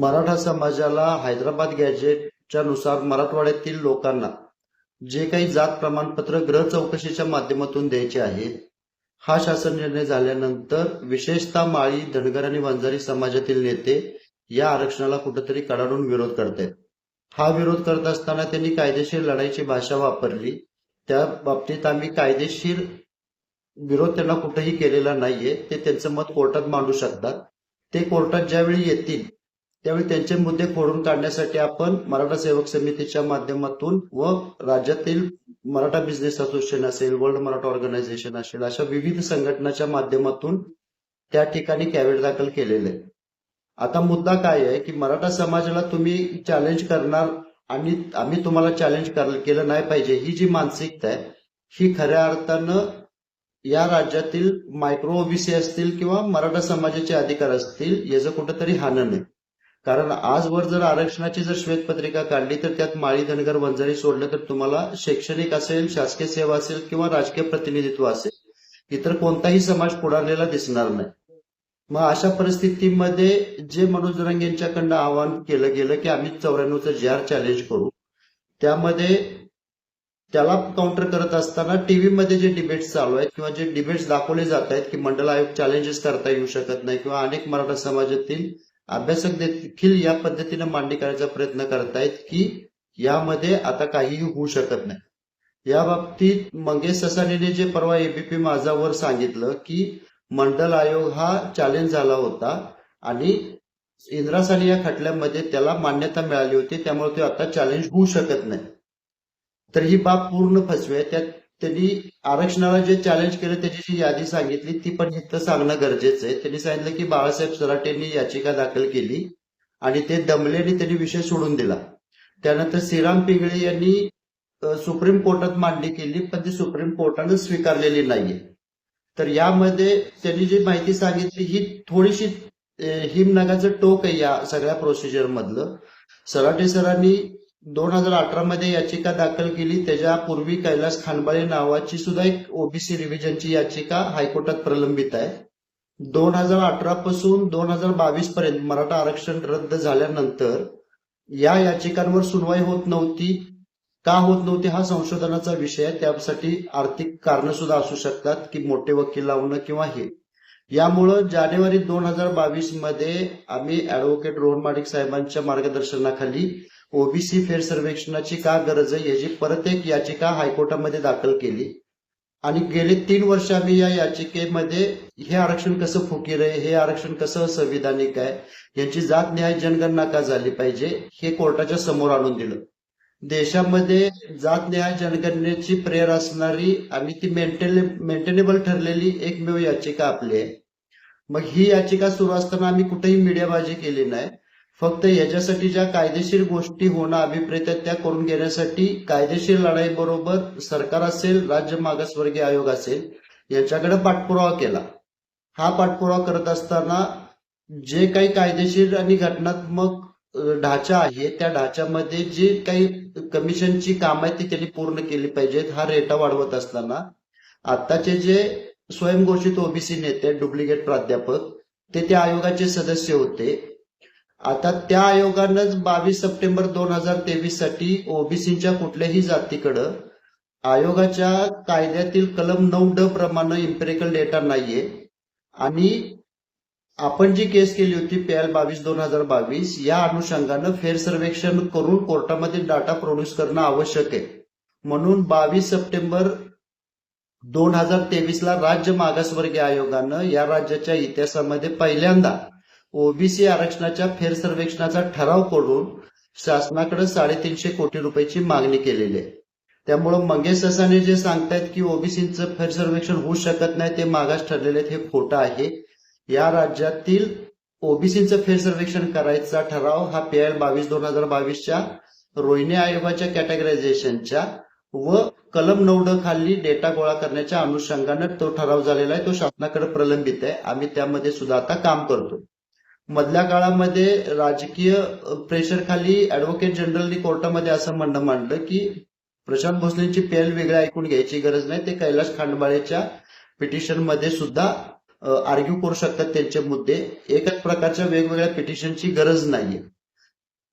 मराठा समाजाला हैदराबाद गॅजेटच्या नुसार मराठवाड्यातील लोकांना जे काही जात प्रमाणपत्र ग्रह चौकशीच्या माध्यमातून द्यायचे आहेत हा शासन निर्णय झाल्यानंतर विशेषतः माळी धनगर आणि वंजारी समाजातील नेते या आरक्षणाला कुठेतरी कडाडून विरोध करतायत. हा विरोध करत असताना त्यांनी कायदेशीर लढाईची भाषा वापरली. त्या बाबतीत आम्ही कायदेशीर विरोध त्यांना कुठेही केलेला नाहीये. ते त्यांचं मत कोर्टात मांडू शकतात. ते कोर्टात ज्यावेळी येतील त्यावेळी त्यांचे मुद्दे खोडून काढण्यासाठी आपण मराठा सेवक समितीच्या माध्यमातून व राज्यातील मराठा बिझनेस असोसिएशन असेल वर्ल्ड मराठा ऑर्गनायझेशन असेल अशा विविध संघटनाच्या माध्यमातून त्या ठिकाणी कॅवेट दाखल केलेले. आहे आता मुद्दा काय आहे की मराठा समाजाला तुम्ही चॅलेंज करणार आणि आम्ही तुम्हाला चॅलेंज केलं नाही पाहिजे ही जी मानसिकता आहे ही खऱ्या अर्थानं या राज्यातील मायक्रो ओबीसी असतील किंवा मराठा समाजाचे अधिकार असतील याचं कुठंतरी हानन आहे. कारण आजवर जर आरक्षणाची जर श्वेतपत्रिका काढली तर त्यात माळी धनगर वंजारी सोडलं तर तुम्हाला शैक्षणिक असेल शासकीय सेवा असेल किंवा राजकीय प्रतिनिधित्व असेल इतर कोणताही समाज पुढारलेला दिसणार नाही. मग अशा परिस्थितीमध्ये जे मनोज रंग यांच्याकडनं आवाहन केलं गेलं की आम्ही चौऱ्याण्णवचं जे आर चॅलेंज करू. त्यामध्ये त्याला काउंटर करत असताना टीव्हीमध्ये जे डिबेट्स चालू आहेत किंवा जे डिबेट्स दाखवले जात आहेत की मंडल आयोग चॅलेंजेस करता येऊ शकत नाही किंवा अनेक मराठा समाजातील अभ्यासक देखील या पद्धतीने मांडणी करायचा प्रयत्न करतायत की यामध्ये आता काहीही होऊ शकत नाही. या बाबतीत मंगेश ससानीने जे परवा एबीपी माझावर सांगितलं की मंडल आयोग हा चॅलेंज झाला होता आणि इंद्रासानी या खटल्यामध्ये त्याला मान्यता मिळाली होती त्यामुळे ते आता चॅलेंज होऊ शकत नाही. तर ही बाब पूर्ण फसवी आहे. त्यात त्यांनी आरक्षणाला जे चॅलेंज केलं त्याची जी यादी सांगितली ती पण इथं सांगणं गरजेचं आहे. त्यांनी सांगितलं की बाळासाहेब सराटेंनी याचिका दाखल केली आणि ते दमले आणि त्यांनी विषय सोडून दिला. त्यानंतर श्रीराम पिंगळे यांनी सुप्रीम कोर्टात मांडणी केली पण ती सुप्रीम कोर्टानं स्वीकारलेली नाहीये. तर यामध्ये त्यांनी जी माहिती सांगितली ही थोडीशी हिमनगाचं टोक आहे या सगळ्या प्रोसिजर मधलं. सराटे सरांनी दोन हजार अठरा मध्ये याचिका दाखल केली. त्याच्यापूर्वी कैलास खानबाळे नावाची सुद्धा एक ओबीसी रिव्हिजनची याचिका हायकोर्टात प्रलंबित आहे. दोन हजार अठरा पासून दोन हजार बावीस पर्यंत मराठा आरक्षण रद्द झाल्यानंतर या याचिकांवर सुनवाई होत नव्हती. का होत नव्हती हा संशोधनाचा विषय आहे. त्यासाठी आर्थिक कारण सुद्धा असू शकतात की मोठे वकील लावणं किंवा हे. यामुळं जानेवारी दोन हजार बावीसमध्ये आम्ही ऍडव्होकेट रोहन माडिक साहेबांच्या मार्गदर्शनाखाली ओबीसी फेर सर्वेक्षणाची का गरज आहे याची परत एक याचिका हायकोर्टामध्ये दाखल केली. आणि गेले तीन वर्ष आम्ही या याचिकेमध्ये हे आरक्षण कसं फुकीर आहे हे आरक्षण कसं संविधानिक आहे यांची जात न्याय जनगणना का झाली पाहिजे हे कोर्टाच्या समोर आणून दिलं. देशामध्ये जात न्याय जनगणनेची प्रेयर असणारी आणि ती मेंटेनेबल ठरलेली एकमेव याचिका आपली आहे. मग ही याचिका सुरू असताना आम्ही कुठेही मीडियाबाजी केली नाही. फक्त याच्यासाठी ज्या कायदेशीर गोष्टी होणं अभिप्रेत त्या करून घेण्यासाठी कायदेशीर लढाई बरोबर सरकार असेल राज्य मागासवर्गीय आयोग असेल यांच्याकडे पाठपुरावा केला. हा पाठपुरावा करत असताना जे काही कायदेशीर आणि घटनात्मक ढाचा आहे त्या ढाच्यामध्ये जी काही कमिशनची काम आहेत ती त्यांनी पूर्ण केली पाहिजेत हा रेटा वाढवत असताना. आताचे जे स्वयंघोषित ओबीसी नेते डुप्लिकेट प्राध्यापक ते त्या आयोगाचे सदस्य होते. आता त्या आयोगानंच बावीस सप्टेंबर दोन हजार तेवीससाठी ओबीसीच्या कुठल्याही जातीकडं आयोगाच्या कायद्यातील कलम नऊ ड प्रमाणे इम्पेरिकल डेटा नाहीये. आणि आपण जी केस केली होती पी एल बावीस दोन हजार बावीस या अनुषंगानं फेर सर्वेक्षण करून कोर्टामध्ये डाटा प्रोड्यूस करणं आवश्यक आहे. म्हणून बावीस सप्टेंबर दोन हजार तेवीसला राज्य मागासवर्गीय आयोगानं या राज्याच्या इतिहासामध्ये पहिल्यांदा ओबीसी आरक्षणाच्या फेर सर्वेक्षणाचा ठराव करून शासनाकडे साडेतीनशे कोटी रुपयाची मागणी केलेली आहे. त्यामुळं मंगेश ससाने जे सांगतायत की ओबीसीचं फेर सर्वेक्षण होऊ शकत नाही ते मागास ठरलेले आहेत हे खोटं आहे. या राज्यातील ओबीसीचं फेर सर्वेक्षण करायचा ठराव हा पी एल बावीस दोन हजार बावीसच्या रोहिणी आयोगाच्या कॅटेगरायझेशनच्या व कलम नवड खाली डेटा गोळा करण्याच्या अनुषंगानं तो ठराव झालेला आहे तो शासनाकडे प्रलंबित आहे. आम्ही त्यामध्ये सुद्धा आता काम करतो. मधल्या काळामध्ये राजकीय प्रेशर खाली ऍडव्होकेट जनरलनी कोर्टामध्ये असं म्हणणं मांडलं की प्रशांत भोसलेंची पेल वेगळी ऐकून घ्यायची गरज नाही. ते कैलाश खांडबाळेच्या पिटिशनमध्ये सुद्धा आर्ग्यू करू शकतात त्यांचे मुद्दे. एकच प्रकारच्या वेगवेगळ्या पिटिशनची गरज नाहीये.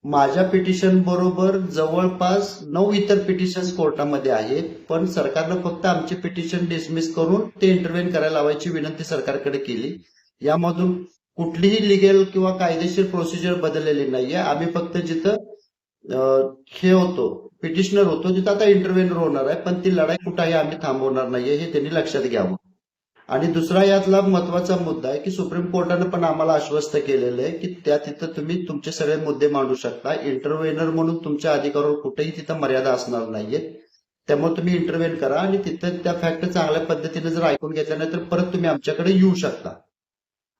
माझ्या पिटिशन बरोबर जवळपास नऊ इतर पिटिशन कोर्टामध्ये आहेत पण सरकारनं फक्त आमची पिटिशन डिसमिस करून ते इंटरव्हेन करायला लावायची विनंती सरकारकडे केली. यामधून कुठलीही लिगल किंवा कायदेशीर प्रोसिजर बदललेली नाहीये. आम्ही फक्त जिथं हे होतो पिटिशनर होतो तिथं आता इंटरव्हेनर होणार आहे पण ती लढाई कुठंही आम्ही थांबवणार नाहीये हे त्यांनी लक्षात घ्यावं. आणि दुसरा यातला महत्त्वाचा मुद्दा आहे की सुप्रीम कोर्टानं पण आम्हाला आश्वस्त केलेलं आहे की त्या तिथं तुम्ही तुमचे सगळे मुद्दे मांडू शकता. इंटरव्हेनर म्हणून तुमच्या अधिकारावर कुठेही तिथं मर्यादा असणार नाहीये. त्यामुळे तुम्ही इंटरव्हेन करा आणि तिथं त्या फॅक्ट चांगल्या पद्धतीने जर ऐकून घेतल्या नाही तर परत तुम्ही आमच्याकडे येऊ शकता.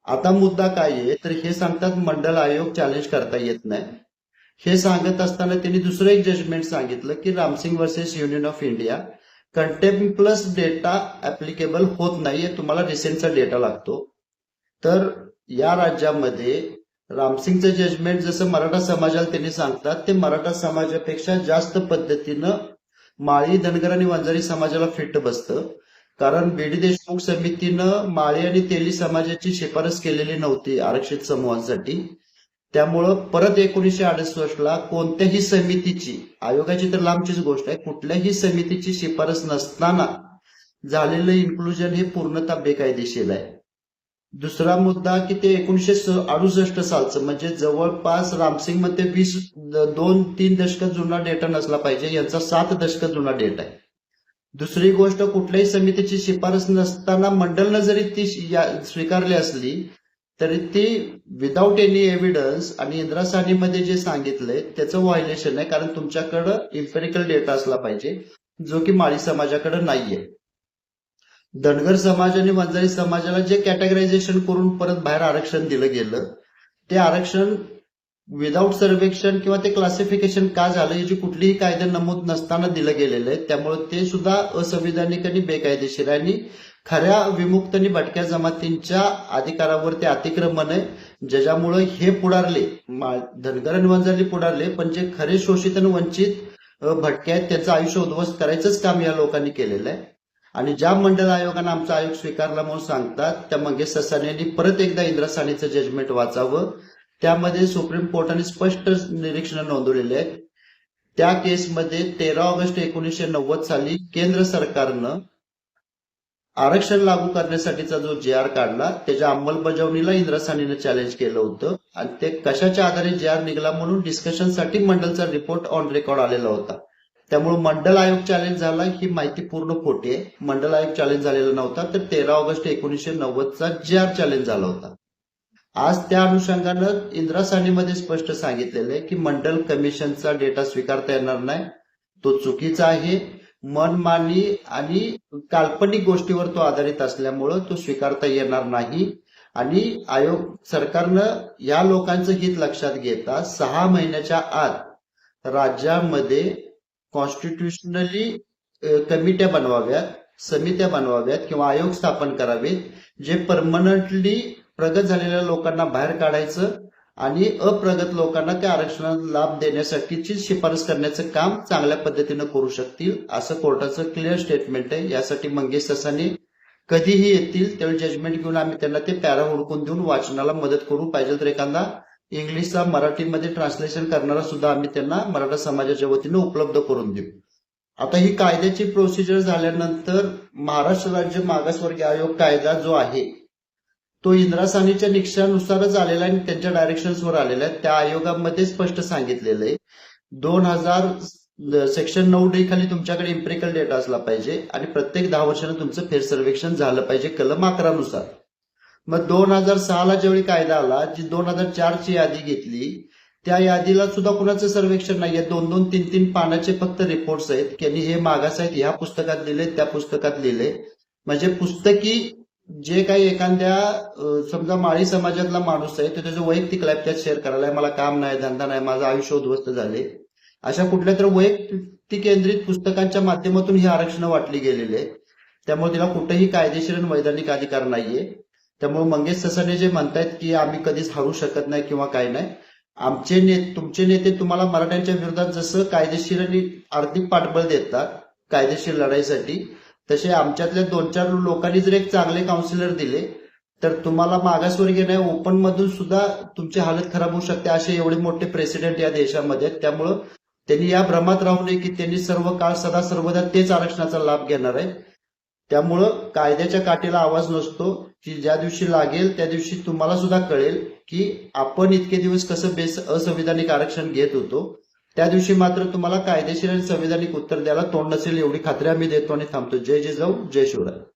आता मुद्दा काय आहे? तर हे सांगतात मंडल आयोग चॅलेंज करता येत नाही. हे सांगत असताना त्यांनी दुसरं एक जजमेंट सांगितलं की Ramsingh versus union of India contempt plus data applicable होत नाहीये तुम्हाला रिसेंटचा डेटा लागतो. तर या राज्यामध्ये रामसिंगचं जजमेंट जसं मराठा समाजाला त्यांनी सांगतात ते मराठा समाजापेक्षा जास्त पद्धतीनं माळी धनगर आणि वंजारी समाजाला फिट बसतं. कारण बीडी देशमुख समितीनं माळी आणि तेली समाजाची शिफारस केलेली नव्हती आरक्षित समूहांसाठी. त्यामुळं परत एकोणीसशे अडुसष्टला कोणत्याही समितीची आयोगाची तर लांबचीच गोष्ट आहे कुठल्याही समितीची शिफारस नसताना झालेलं इन्क्लुजन हे पूर्णतः बेकायदेशीर आहे. दुसरा मुद्दा की ते एकोणीसशे अडुसष्ट सालचं म्हणजे जवळपास रामसिंगमध्ये वीस दोन तीन दशक जुना डेटा नसला पाहिजे यांचा सात दशक जुना डेटा आहे. दुसरी गोष्ट कुठल्याही समितीची शिफारस नसताना मंडलनं जरी ती स्वीकारली असली तरी ती विदाऊट एनी एव्हिडन्स आणि इंदिरा साहनीमध्ये जे सांगितलंय त्याचं व्हायलेशन आहे कारण तुमच्याकडं इम्पेरिकल डेटा असला पाहिजे जो की माळी समाजाकडे नाहीये. धनगर समाज आणि वंजारी समाजाला जे कॅटेगरायझेशन करून परत बाहेर आरक्षण दिलं गेलं ते आरक्षण विदाऊट सर्वेक्षण किंवा ते क्लासिफिकेशन का झालं याची कुठलीही कायदे नमूद नसताना दिलं गेलेलं आहे. त्यामुळे ते सुद्धा असंविधानिक आणि बेकायदेशीर आहे. आणि खऱ्या विमुक्त आणि भटक्या जमातींच्या अधिकारावर ते अतिक्रमण आहे ज्याच्यामुळे हे पुढारले धनगर आणि वंजारी पुढारले पण जे खरे शोषित आणि वंचित भटके आहेत त्याचं आयुष्य उद्ध्वस्त करायचंच काम या लोकांनी केलेलं आहे. आणि ज्या मंडल आयोगानं आमचा आयोग स्वीकारला म्हणून सांगतात त्या मंगेश ससाने यांनी परत एकदा इंदिरा जजमेंट वाचावं. त्यामध्ये सुप्रीम कोर्टाने स्पष्ट निरीक्षण नोंदवलेले आहेत. त्या केसमध्ये तेरा ऑगस्ट एकोणीसशे नव्वद साली केंद्र सरकारनं आरक्षण लागू करण्यासाठीचा जो जे आर काढला त्याच्या अंमलबजावणीला इंदिरा सानेनं चॅलेंज केलं होतं. आणि ते कशाच्या आधारे जे आर निघाला म्हणून डिस्कशनसाठी मंडलचा रिपोर्ट ऑन रेकॉर्ड आलेला होता. त्यामुळे मंडल आयोग चॅलेंज झाला ही माहिती पूर्ण खोटी आहे. मंडल आयोग चॅलेंज झालेला नव्हता तर तेरा ऑगस्ट एकोणीसशे नव्वदचा जे आर चॅलेंज झाला होता. आज त्या अनुषंगानं इंद्रासानीमध्ये स्पष्ट सांगितलेलं आहे की मंडल कमिशनचा डेटा स्वीकारता येणार नाही. तो चुकीचा आहे. मनमानी आणि काल्पनिक गोष्टीवर तो आधारित असल्यामुळं तो स्वीकारता येणार नाही. आणि आयोग सरकारनं या लोकांचं हित लक्षात घेता सहा महिन्याच्या आत राज्यामध्ये कॉन्स्टिट्युशनली कमिट्या बनवाव्यात समित्या बनवाव्यात किंवा आयोग स्थापन करावेत जे परमनंटली प्रगत झालेल्या लोकांना बाहेर काढायचं आणि अप्रगत लोकांना त्या आरक्षणाचा लाभ देण्यासाठीची शिफारस करण्याचं काम चांगल्या पद्धतीनं करू शकतील असं कोर्टाचं क्लिअर स्टेटमेंट आहे. यासाठी मंगेश ससाने कधीही येतील त्यावेळी जजमेंट घेऊन आम्ही त्यांना ते पॅरा हुडकून देऊन वाचनाला मदत करू. पाहिजे तर एखादा इंग्लिशचा मराठीमध्ये ट्रान्सलेशन करणारा सुद्धा आम्ही त्यांना मराठा समाजाच्या वतीनं उपलब्ध करून देऊ. आता ही कायद्याची प्रोसिजर झाल्यानंतर महाराष्ट्र राज्य मागासवर्गीय आयोग कायदा जो आहे तो इंद्रासानीच्या निकषानुसारच आलेला आणि त्यांच्या डायरेक्शन्सवर आलेला आहे. त्या आयोगामध्ये स्पष्ट सांगितलेलं आहे. दोन हजार सेक्शन नऊ डी खाली तुमच्याकडे इम्प्रिकल डेटा असला पाहिजे आणि प्रत्येक दहा वर्षानं तुमचं फेर सर्वेक्षण झालं पाहिजे कलम अकरानुसार. मग दोन हजार सहाला ज्यावेळी कायदा आला जी दोन हजार चारची यादी घेतली त्या यादीला सुद्धा कुणाचं सर्वेक्षण नाहीये. दोन दोन तीन तीन पानाचे फक्त रिपोर्ट्स आहेत. की हे मागास आहेत ह्या पुस्तकात लिहिले त्या पुस्तकात लिहिले म्हणजे पुस्तकी जे काही एखाद्या समजा माळी समाजातला माणूस आहे तो त्याचं वैयक्तिक लाईफ त्यात शेअर करायला मला काम नाही धंदा नाही माझं आयुष्य उद्ध्वस्त झाले. अशा कुठल्या तर वैयक्तिक केंद्रित पुस्तकांच्या माध्यमातून ही आरक्षण वाटली गेलेली त्यामुळे तिला कुठेही कायदेशीर आणि वैधानिक अधिकार नाहीये. त्यामुळे मंगेश ससाने जे म्हणतायत की आम्ही कधीच हरू शकत नाही किंवा काय नाही आमचे ने तुमचे नेते तुम्हाला मराठ्यांच्या विरोधात जसं कायदेशीर आणि आर्थिक पाठबळ देतात कायदेशीर लढाईसाठी तसे आमच्यातल्या दोन चार लोकांनी जर एक चांगले काउन्सिलर दिले तर तुम्हाला मागासवर्गीय नाही ओपन मधून सुद्धा तुमची हालत खराब होऊ शकते असे एवढे मोठे प्रेसिडेंट या देशामध्ये आहेत. त्यामुळं त्यांनी या भ्रमात राहू नये की त्यांनी सर्व काळ सदा सर्वदा तेच आरक्षणाचा लाभ घेणार आहे. त्यामुळं कायद्याच्या काठीला आवाज नसतो की ज्या दिवशी लागेल त्या दिवशी तुम्हाला सुद्धा कळेल की आपण इतके दिवस कसं बेस असंविधानिक आरक्षण घेत होतो. त्या दिवशी मात्र तुम्हाला कायदेशीर आणि संविधानिक उत्तर द्यायला तोंड नसेल एवढी खात्री आम्ही देतो आणि थांबतो. जय जय जाऊ जय शिवराय.